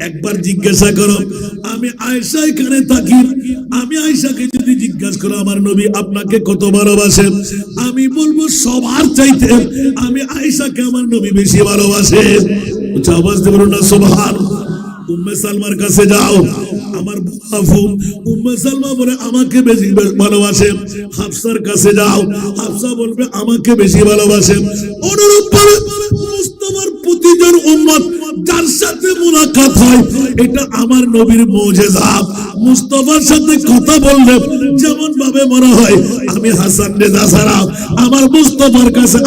একবার জিজ্ঞাসা করো। আমি আয়েশা এখানে থাকি। আমি আয়েশাকে যদি জিজ্ঞাসা করো, আমার নবী আপনাকে কত ভালোবাসেন আমি বলব, সবার চাইতে আমি আয়েশাকে আমার নবী বেশি ভালোবাসে। উচ্চ আওয়াজ দেবো না? সোভান উম্মে সালমার কাছে যাও। আমার উম্মে সালমা বলে, আমাকে বেশি ভালোবাসে। হাফসার কাছে যাও। হাফসা বলবে, আমাকে বেশি ভালোবাসে। অনুরূপ মুস্তফার প্রতিজন উম্মত যার সাথে হয়, এটা আমার নবীর মৌজেজা। মুস্তফার সাথে কথা বললে যেমন ভাবে মনে হয়, আমি হাসান রেজা আমার মুস্তফার কাছে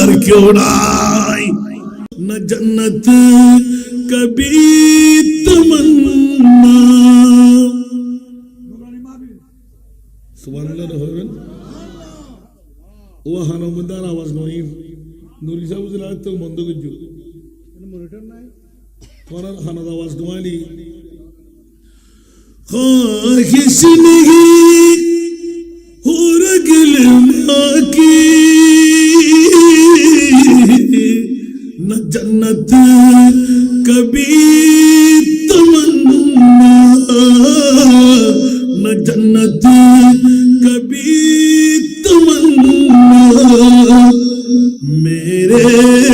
আর কেউ নাই। না জান্নাত कभी तमन्ना সুবহানাল্লাহ হবেন ও হানমদার আওয়াজ নয় নুরি সাহেব জেলা তো বন্ধ করছো করার হানাদ আওয়াজ নোয়ালি ख्वाहिश नहीं हो रगिल माँ की جنت کبھی تمنا، نہ جنت کبھی تمنا۔ میرے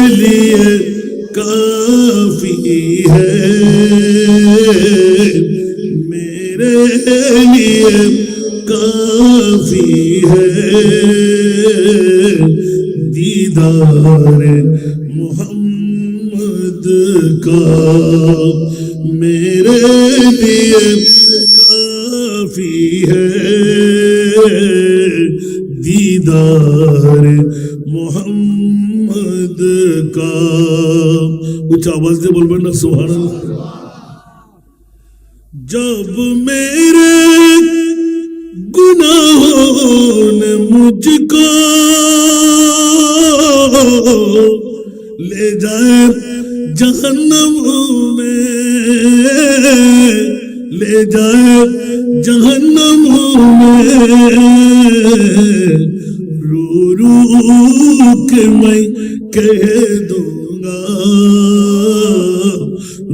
لیے کافی ہے۔ میرے لیے کافی ہے۔ دیدار کا میرے لیے کافی ہے۔ دیدار محمد کا۔ اچھا آواز دے بول بیٹھنا سبحان اللہ۔ جب میرے گناہوں نے مجھ کو لے جائے जहन्नम में ले जाए जहन्नम में रो रो के मैं कह दूंगा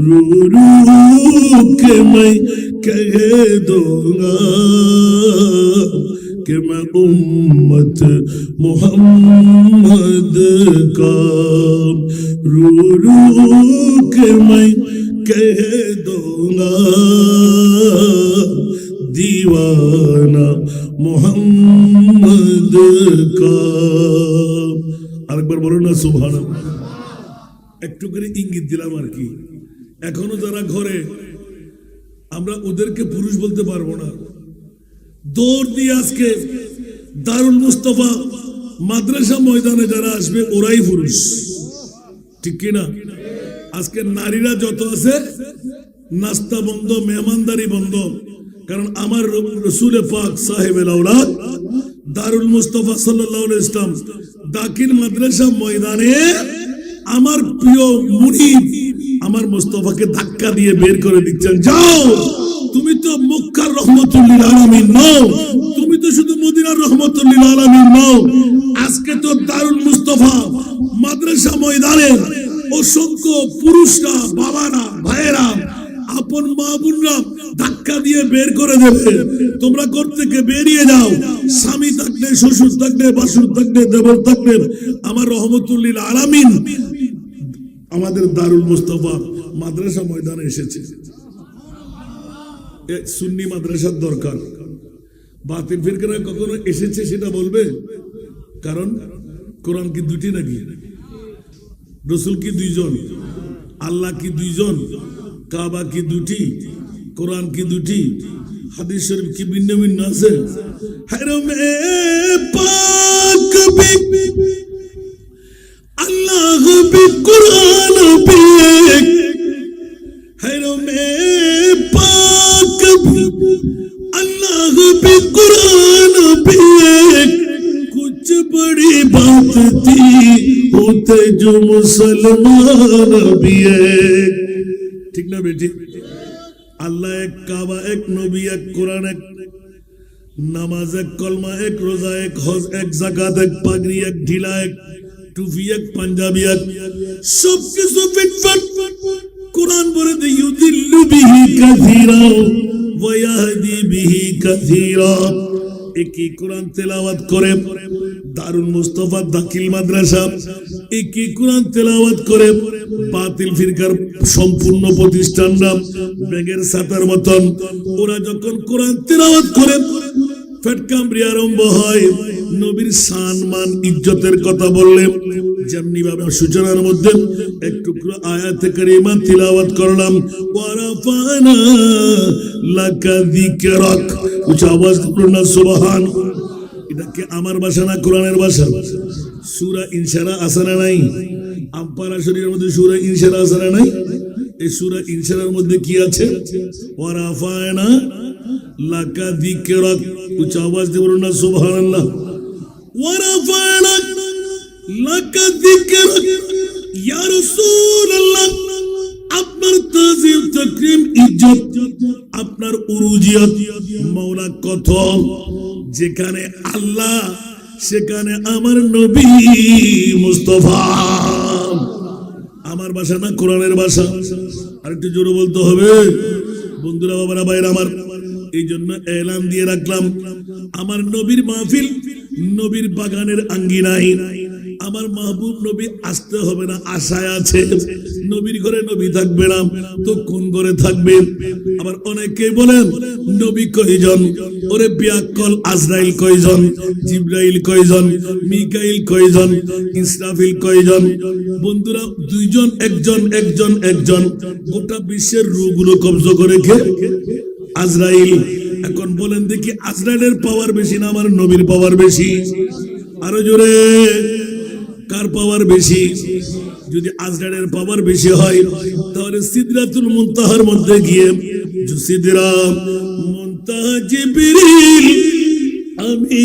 रो रो के मैं कह दूंगा कि मैं उम्मत मोहम्मद का रो रो के मैं कह दूंगा दीवाना मोहम्मद का আরেকবার বলো না সুবহান একটু করে ইঙ্গিত দিলাম আর কি এখনো যারা ঘরে আমরা ওদেরকে পুরুষ বলতে পারবো না দৌড় দিয়ে আজকে দারুল মুস্তফা মাদ্রাসা ময়দানে যারা আসবে ওরাই পুরুষ ঠিক কিনা? আজকে নারীরা যত আছে, নাস্তা বন্ধ, মেহমানদারি বন্ধ। কারণ আমার রসুলে পাক আওলাদ দারুল মুস্তফা আলাইহি ইসলাম দাকির মাদ্রাসা ময়দানে আমার প্রিয় মুনিব, আমার মুস্তফাকে ধাক্কা দিয়ে বের করে দিচ্ছেন। যাও! তুমি তো মক্কার রহমতুল্লিল আলামিন নও। তুমি তো শুধু মদিনার রহমতুল্লিল আলামিন নও। আজকে তো দারুল মুস্তফা মাদ্রাসা ময়দানে অসংখ্য পুরুষরা, বাবারা, ভাইয়েরা, আপন মা বোনরা ধাক্কা দিয়ে বের করে দেবে। তোমরা ঘর থেকে বেরিয়ে যাও। স্বামী থাকলে, শ্বশুর থাকলে, বাসুর থাকলে, দেবর থাকলে, আমার রহমতুল্লিল আলামিন আমাদের দারুল মুস্তফা মাদ্রাসা ময়দানে এসেছে। সুন্নি মাদ্রাসার দরকার। বাতিল ফিরকারা কখনো এসেছে সেটা বলবে? কারণ কোরআন কি দুটি নাকি? রসুল কি দুইজন? আল্লাহ কি দুইজন? কাবা কি দুটি? কোরআন কি দুটি? হাদিস শরীফ কি ভিন্ন ভিন্ন আছে? আল্লাহ কোরআন সাথী হতে জো ঠিক না বেটি? আল্লাহ এক কাবা, এক নবী, এক কোরআন, এক নামাজ, এক কলমা, এক রোজা, এক হজ, এক জাকাত এক পাগড়ি, এক ঢিলা, এক টুফি এক পাঞ্জাবি, এক সব কিছু ফিটফাট। কোরআন বলে দি বিহি কাসীরা, ওয়া বিহি কাসীরা। একই কোরআন তেলাওয়াত করে। দারুল মুস্তফা দাকিল মাদ্রাসা একই কোরআন তেলাওয়াত করে। বাতিল ফিরকার সম্পূর্ণ প্রতিষ্ঠানরা ব্যাগের সাতার মতন। ওরা যখন কোরআন তেলাওয়াত করে, ফেটকামরি আরম্ভ হয়। নবীর সান মান ইজ্জতের কথা বললে যেমনি ভাবে সূচনার মধ্যে এক টুকরো করলাম। আমার না কোরআনের নাই? আম্পারা শরীরের মধ্যে সূরা ইনশারা নাই? এই সূরা ইনশারার মধ্যে কি আছে? ওয়ারাফানা লাকা যিকরাক। উচ্চ আওয়াজ দিয়ে বলুন না, সুবহানাল্লাহ। ওয়ারাফানা আপনার উরুজিয়ত মাওলা কত যেখানে আল্লাহ, সেখানে আমার নবী মুস্তফা। আমার ভাষা না, কোরআনের ভাষা? আর একটু জোরে বলতে হবে। বন্ধুরা, বাবারা বাইরে আমার, এই জন্য এলান দিয়ে রাখলাম। আমার নবীর মাহফিল নবীর বাগানের আঙ্গিনাই আমার মাহবুব নবী আসতে হবে না, আশায় আছে। নবীর ঘরে নবী থাকবে না, তো কোন ঘরে থাকবে? আবার অনেকে বলেন, নবী কয়জন? ওরে বিয়াক্কল আজরাইল কয়জন? জিব্রাইল কয়জন? মিকাইল কয়জন? ইসরাফিল কয়জন? বন্ধুরা, দুইজন, একজন একজন একজন। গোটা বিশ্বের রূপগুলো কবজ করে খে আজরাইল। এখন বলেন দেখি, আজরাইলের পাওয়ার বেশি না আমার নবীর পাওয়ার বেশি? আরও জোরে। কার পাওয়ার বেশি? যদি আজরানের পাওয়ার বেশি হয়, তাহলে সিদ্ধাতুল মুন্তাহার মধ্যে গিয়ে সিদ্রা মুন্তাহা জিবরিল, আমি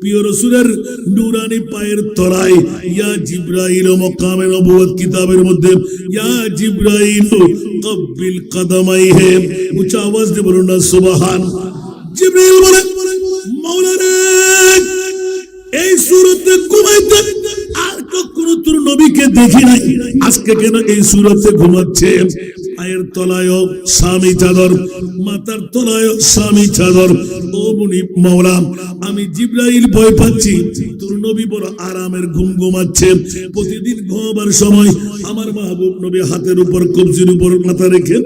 প্রিয় রসুলের নুরানি পায়ের তলায়, ইয়া জিব্রাইল কিতাবের মধ্যে, ইয়া জিব্রাইল কব্বিল উচ্চ আওয়াজ বলুন না, সুবহান। জিব্রাইল বলে মাওলানা এই সুরতে ঘুমাইতে আর কখনো তোর নবীকে দেখি নাই। আজকে কেন এই সুরতে ঘুমাচ্ছে? পায়ের তলায় স্বামী চাদর মাথার তলায় স্বামী চাদর ও মুনি মাওলা, আমি জিব্রাইল ভয় পাচ্ছি। তোর নবী বড় আরামের ঘুম ঘুমাচ্ছে। প্রতিদিন ঘুমাবার সময় আমার মাহবুব নবী হাতের উপর, কবজির উপর মাথা রেখে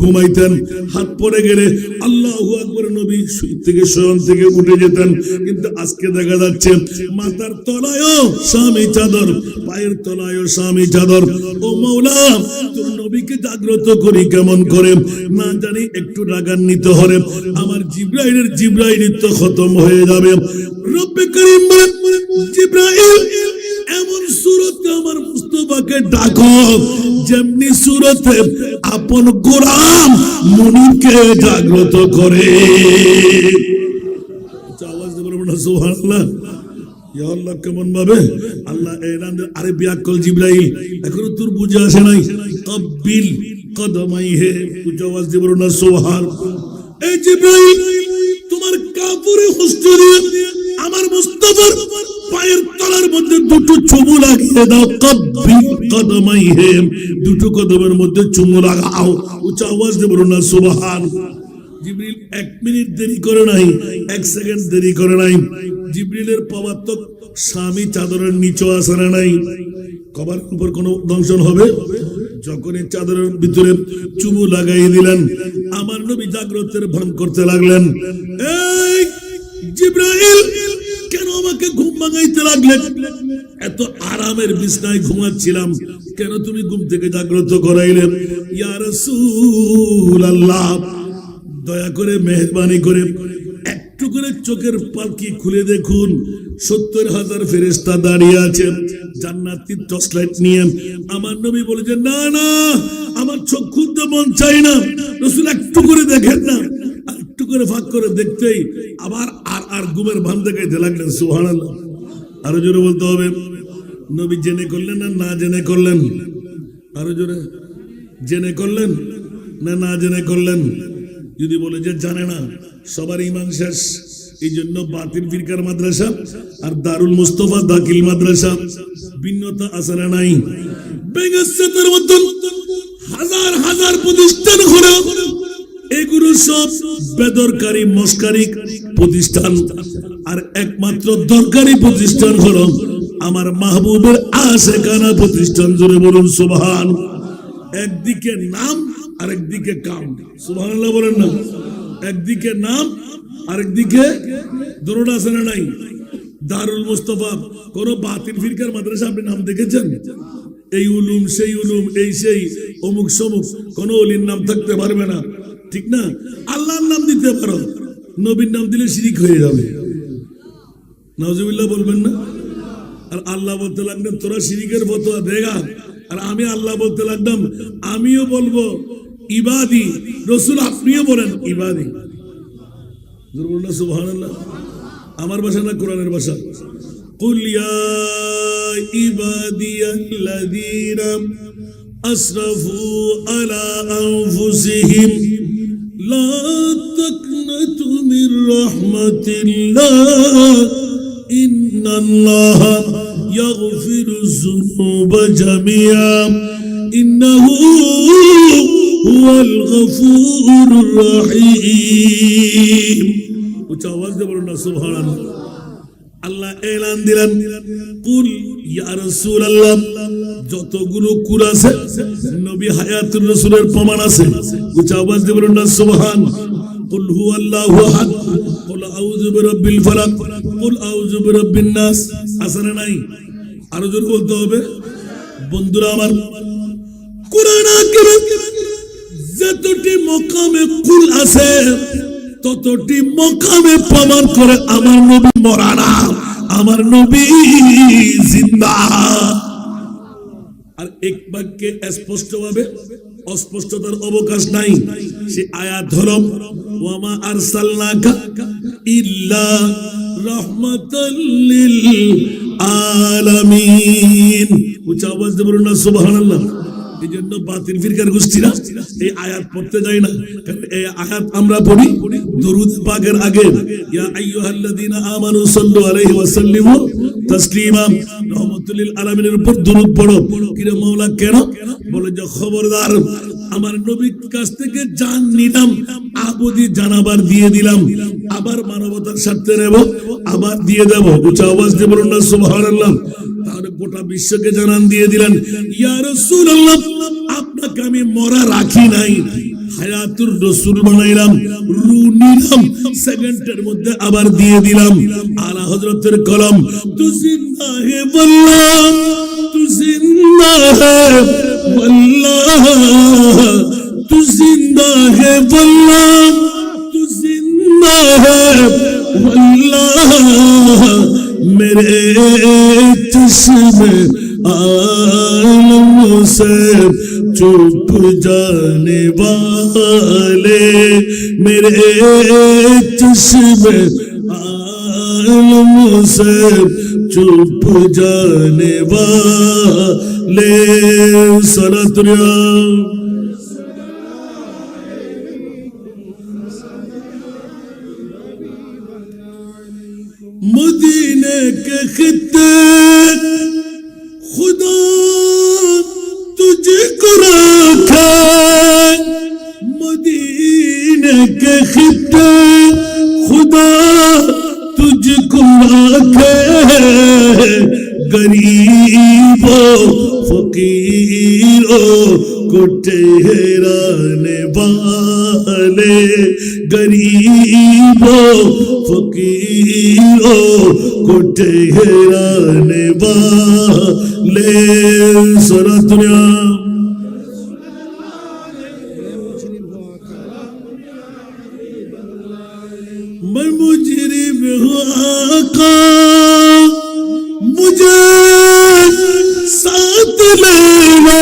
ঘুমাইতেন। হাত পড়ে গেলে আল্লাহ আকবর নবী থেকে শয়ন থেকে উঠে যেতেন। কিন্তু আজকে দেখা যাচ্ছে মাথার তলায়ও স্বামী চাদর পায়ের তলায়ও স্বামী চাদর ও মৌলা তোর নবীকে জাগ্রত করি কেমন করে? না জানি একটু রাগান্বিত হলে আমার জিব্রাইলের জিব্রাইলিত্ব খতম হয়ে যাবে। এমন সুরতে আমার মুস্তফাকে যেমনি সুরতে আপন গোলাম মুনিকে জাগ্রত করে। আচ্ছা, আওয়াজ না? আমার পায়ের তলার মধ্যে দুটো চুমু লাগিয়ে দাও। কব্বিল কদমাই দুটো কদমের মধ্যে চুমু লাগাও। উচ্চ আওয়াজ দিয়ে বলো না সুবহান এক মিনিট দেরি করে নাই, এক সেকেন্ড দেরি করে নাই। জিব্রিলের পাওয়ার তো স্বামী চাদরের নিচে আসে নাই। কবার উপর কোনো দংশন হবে? যখন এই চাদরের ভিতরে চুমু লাগাই দিলেন, আমার নবী জাগ্রতের ভান করতে লাগলেন। এই কেন আমাকে ঘুম ভাঙাইতে লাগলেন এত আরামের বিছনায় ঘুমাচ্ছিলাম, কেন তুমি ঘুম থেকে জাগ্রত করাইলেন ইয়া রাসূলুল্লাহ, দয়া করে মেহরবানি করে চোখের পালকি খুলে দেখুন। সত্তর হাজার ফেরেস্তা দাঁড়িয়ে আছে জান্নাতি টর্চ লাইট নিয়ে আমার নবী বলে যে, না না, আমার চোখ খুলতে মন চাই না। রসুল একটু করে দেখেন না। একটু করে ফাঁক করে দেখতেই আবার আর আর ঘুমের ভান দেখাইতে লাগলেন সুহান আরও জোরে বলতে হবে। নবী জেনে করলেন না না জেনে করলেন? আরও জোরে। জেনে করলেন না না জেনে করলেন? যদি বলে যে, জানে না, সবার ইমান শেষ। এই জন্য বাতিল ফিরকার মাদ্রাসা আর দারুল মুস্তফা দাকিল মাদ্রাসা ভিন্নতা না নাই। হাজার হাজার প্রতিষ্ঠান হলো এগুলো সব মস্কারি প্রতিষ্ঠান। আর একমাত্র দরকারি প্রতিষ্ঠান হলো আমার মাহবুবের আশেখানা প্রতিষ্ঠান জুড়ে বলুন, সুবহান। একদিকে নাম আরেকদিকে কাম। সুবহানাল্লাহ বলেন না। একদিকে নাম আরেকদিকে দরোডা আছে না নাই, দারুল মুস্তফা, কোন বাতিল ফিরকার মাদ্রাসা আপনি নাম দেখেছেন? এই উলুম, সেই উলুম, এই সেই, অমুক সমুক, কোন অলির নাম থাকতে পারবে না। ঠিক না? আল্লাহর নাম দিতে পারো, নবীর নাম দিলে শিরিক হয়ে যাবে। নজবিল্লাহ বলবেন না? আর আল্লাহ বলতে লাগলেন তোরা শিরিকের ফতোয়া দেখা আর আমি আল্লাহ বলতে লাগলাম, আমিও বলব, ইবাদি, রসুল আপনিও বলেন, ইবাদি। সুবহানাল্লাহ আমার ভাষা না কোরআনের ভাষা قل يا عبادي الذين أسرفوا على أنفسهم لا تقنطوا من رحمة الله إن الله يغفر الذنوب جميعا إنه هو الغفور الرحيم উচ্চ আওয়াজ দিয়ে বলুন না সুবহানাল্লাহ আল্লাহ এলান দিলেন কুল ইয়া রাসূলুল্লাহ যতগুলো কুল আছে নবী হায়াতুর রাসূলের প্রমাণ আছে উচ্চ আওয়াজ দিয়ে বলুন না সুবহান কুল হুয়াল্লাহু আহাদ কুল আউযু বিরাব্বিল ফালাক কুল আউযু বিরাব্বিন নাস আছে না নাই আরো জোরে বলতে হবে বন্ধুরা আমার কোরআন আকিরে যতটি মকামে কুল আছে, ততটি মকামে প্রমাণ করে আমার নবী মরানা আমার নবী জিন্দা। আর এক বাক্যে অস্পষ্টতার অবকাশ নাই। সে আয়াত ধরম ওয়ামা আরসালনাকা ইল্লা রাহমাতাল আলামিন। উচ্চ আওয়াজ বলুন না, সুবহানাল্লাহ। এই বাতিল ফিরকার গোষ্ঠীরা এই আয়াত পড়তে যায় না। কারণ এই আয়াত আমরা পড়ি দরুদ পাকের আগে। ইয়া আইয়ুহাল্লাযীনা আমানু সাল্লু আলাইহি ওয়া সাল্লিমু তাসলিমা। রহমাতুল লিল আলামিনের উপর দরুদ পড়ো। কিরে মাওলা, কেন? বলে, যে খবরদার, আমার নবীর কাছ থেকে জান নিলাম, আবদি জানাবার দিয়ে দিলাম। আবার মানবতার স্বার্থে নেব, আবার দিয়ে দেব। উচ্চ আওয়াজ দিয়ে বলুন না, সুবহানাল্লাহ। তাহলে গোটা বিশ্বকে জানান দিয়ে দিলেন, ইয়া রাসূলুল্লাহ, আপনাকে আমি মরা রাখি নাই। হায়াতুর রসুল বানাইলাম, রু নিলাম, সেকেন্ডের মধ্যে আবার দিয়ে দিলাম। আলা হযরতের কলম তু হে বললাম তু জিন্দা হে বললাম তু জিন্দা হে বললাম شہر واللہ میرے جسم عالم سے چپ جانے والے، میرے جسم عالم سے چپ جانے والے سر دنیا सनतरिया मदीने के खिते खुदा तुझको रखे मदीने के खिते खुदा तुझको रखे गरीबों फकीरों کو ٹھہرانے والے غریبوں فقیروں کو ٹھہرانے والے سر دنیا میں مجرم ہوں آقا مجھے ساتھ لے لے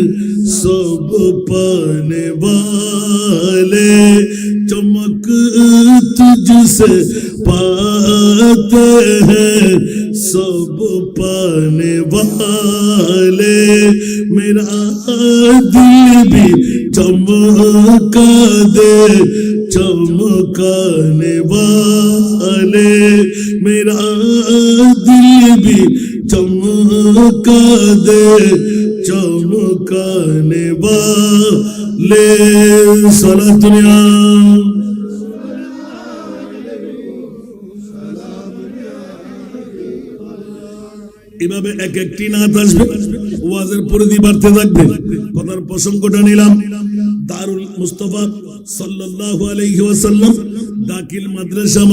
سب پانے والے چمک تجھ سے پاتے ہیں۔ سب پانے والے، میرا دل بھی چمکا دے، چمکانے والے، میرا دل بھی چمکا دے، چمکانے والے۔ سرت دنیا এভাবে এক একটি নাত আসবে, ওয়াজের পরিধি বাড়তে থাকবে। কথার প্রসঙ্গটা নিলাম। দারুল মুস্তফা আলাইহি ওয়াসাল্লাম, দাখিল মাদ্রাসা